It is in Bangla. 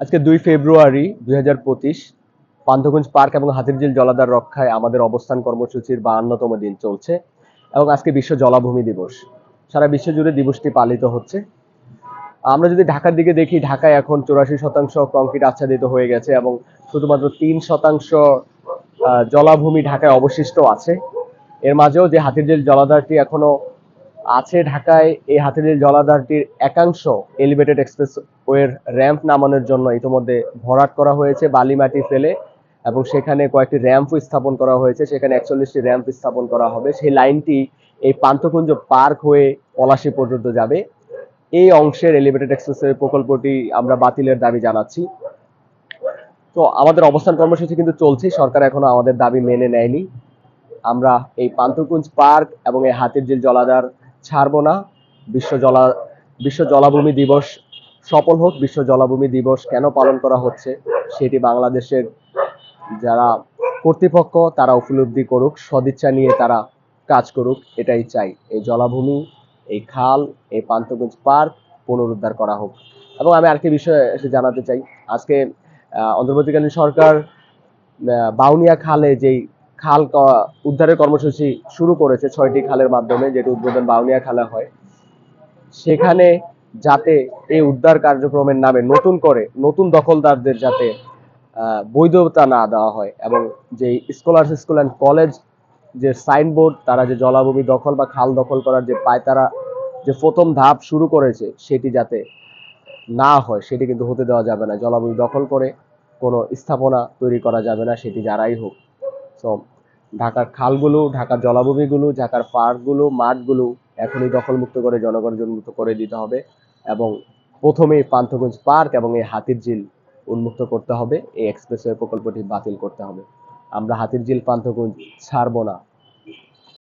আজকে দুই ফেব্রুয়ারি দুই হাজার পঁচিশ, পান্থকুঞ্জ পার্ক এবং হাতিরঝিল জলাধার রক্ষায় আমাদের অবস্থান কর্মসূচির বাহান্নতম দিন চলছে এবং আজকে বিশ্ব জলাভূমি দিবস। সারা বিশ্ব জুড়ে দিবসটি পালিত হচ্ছে। আমরা যদি ঢাকার দিকে দেখি, ঢাকায় এখন চৌরাশি শতাংশ কংক্রিট আচ্ছাদিত হয়ে গেছে এবং শুধুমাত্র তিন শতাংশ জলাভূমি ঢাকায় অবশিষ্ট আছে। এর মাঝেও যে হাতিরঝিল জলাধারটি এখনও আছে ঢাকায় এই হাতিরঝিল জলাধারটির একাংশ এলিভেটেড এক্সপ্রেস ওয়ের র্যাম্প নামানোর জন্য ইতিমধ্যে ভরাট করা হয়েছে, বালি মাটি ফেলে এবং সেখানে কয়েকটি র্যাম্পও স্থাপন করা হয়েছে, সেখানে একচল্লিশটি র্যাম্প স্থাপন করা হবে। সেই লাইনটি এই পান্থকুঞ্জ পার্ক হয়ে পলাশি পর্যন্ত যাবে। এই অংশের এলিভেটেড এক্সপ্রেসওয়ে প্রকল্পটি আমরা বাতিলের দাবি জানাচ্ছি। তো আমাদের অবস্থান কর্মসূচি কিন্তু চলছে, সরকার এখনও আমাদের দাবি মেনে নেয়নি। আমরা এই পান্থকুঞ্জ পার্ক এবং এই হাতিরঝিল জলাধার ছাড়বো না। বিশ্ব জলা, বিশ্ব জলাভূমি দিবস সফল হোক, বিশ্ব জলাভূমি দিবস কেন পালন করা হচ্ছে সেটি বাংলাদেশের যারা কর্তৃপক্ষ, তারা উপলব্ধি করুক, সদিচ্ছা নিয়ে তারা কাজ করুক, এটাই চাই। এই জলাভূমি, এই খাল, এই পান্থকুঞ্জ পার্ক পুনরুদ্ধার করা হোক। এবং আমি আরেকটি বিষয়ে এসে জানাতে চাই। আজকে অন্তর্বর্তীকালীন সরকার বাউনিয়া খালে যেই খাল উদ্ধারের কর্মসূচি শুরু করেছে ছয়টি খালের মাধ্যমে, যেটি উদ্বোধন বাউনিয়া খালে হয়। সেখানে যাতে এই উদ্ধার কার্যক্রমের নামে নতুন করে, নতুন দখলদারদের যাতে বৈধতা না দেওয়া হয় এবং যে স্কলার্স স্কুল অ্যান্ড কলেজ যে সাইনবোর্ড, তারা যে জলাভূমি দখল বা খাল দখল করার যে পায়তারা যে প্রথম ধাপ শুরু করেছে, সেটি যাতে না হয়, সেটি কিন্তু হতে দেওয়া যাবে না। জলাভূমি দখল করে কোনো স্থাপনা তৈরি করা যাবে না, সেটি যারাই হোক। তো ঢাকার খালগুলো, ঢাকার জলাভূমিগুলো, ঢাকার পার্কগুলো, মাঠগুলো এখনই দখলমুক্ত করে জনগণ জনমুক্ত করে দিতে হবে এবং প্রথমে পান্থগঞ্জ পার্ক এবং এই হাতির ঝিল উন্মুক্ত করতে হবে। এই এক্সপ্রেসওয়ে প্রকল্পটি বাতিল করতে হবে। আমরা হাতির ঝিল পান্থগঞ্জ ছাড়বো না।